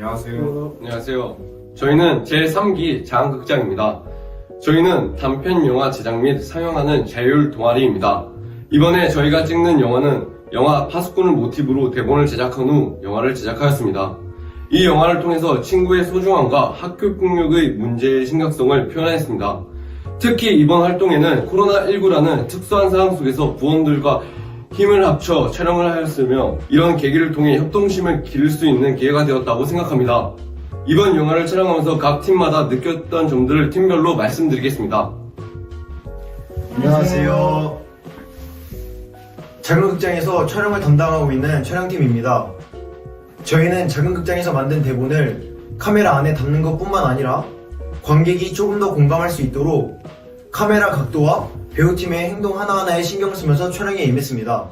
안녕하세요. 안녕하세요. 저희는 제3기 장극장입니다. 저희는 단편 영화 제작 및 상영하는 자율 동아리입니다. 이번에 저희가 찍는 영화는 영화 파수꾼을 모티브로 대본을 제작한 후 영화를 제작하였습니다. 이 영화를 통해서 친구의 소중함과 학교 폭력의 문제의 심각성을 표현했습니다. 특히 이번 활동에는 코로나19라는 특수한 상황 속에서 부원들과 힘을 합쳐 촬영을 하였으며 이런 계기를 통해 협동심을 기를 수 있는 기회가 되었다고 생각합니다. 이번 영화를 촬영하면서 각 팀마다 느꼈던 점들을 팀별로 말씀드리겠습니다. 안녕하세요. 작은 극장에서 촬영을 담당하고 있는 촬영팀입니다. 저희는 작은 극장에서 만든 대본을 카메라 안에 담는 것 뿐만 아니라 관객이 조금 더 공감할 수 있도록 카메라 각도와 배우팀의 행동 하나하나에 신경 쓰면서 촬영에 임했습니다.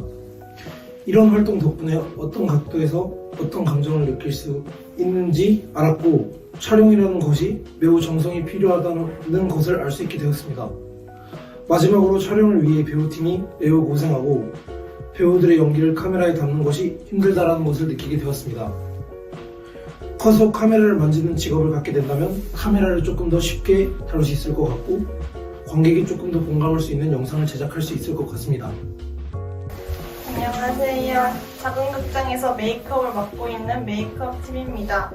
이런 활동 덕분에 어떤 각도에서 어떤 감정을 느낄 수 있는지 알았고 촬영이라는 것이 매우 정성이 필요하다는 것을 알 수 있게 되었습니다. 마지막으로 촬영을 위해 배우팀이 매우 고생하고 배우들의 연기를 카메라에 담는 것이 힘들다라는 것을 느끼게 되었습니다. 커서 카메라를 만지는 직업을 갖게 된다면 카메라를 조금 더 쉽게 다룰 수 있을 것 같고 관객이 조금 더 공감할 수 있는 영상을 제작할 수 있을 것 같습니다. 안녕하세요. 작은 극장에서 메이크업을 맡고 있는 메이크업 팀입니다.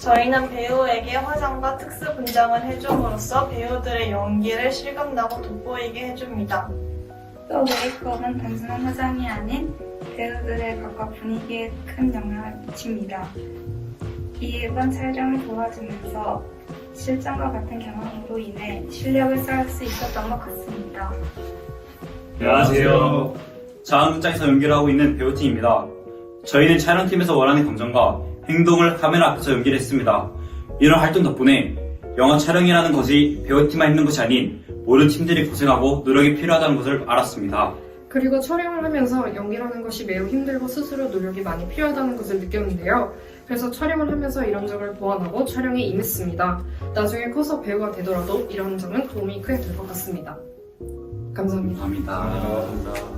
저희는 배우에게 화장과 특수 분장을 해줌으로써 배우들의 연기를 실감나고 돋보이게 해줍니다. 또 메이크업은 단순한 화장이 아닌 배우들의 각각 분위기에 큰 영향을 미칩니다. 이번 촬영을 도와주면서 실전과 같은 경험으로 인해 실력을 쌓을 수 있었던 것 같습니다. 안녕하세요. 자원극장에서 연기를 하고 있는 배우팀입니다. 저희는 촬영팀에서 원하는 감정과 행동을 카메라 앞에서 연기를 했습니다. 이런 활동 덕분에 영화 촬영이라는 것이 배우팀만 있는 것이 아닌 모든 팀들이 고생하고 노력이 필요하다는 것을 알았습니다. 그리고 촬영을 하면서 연기라는 것이 매우 힘들고 스스로 노력이 많이 필요하다는 것을 느꼈는데요. 그래서 촬영을 하면서 이런 점을 보완하고 촬영에 임했습니다. 나중에 커서 배우가 되더라도 이런 점은 도움이 크게 될 것 같습니다. 감사합니다. 감사합니다. 감사합니다.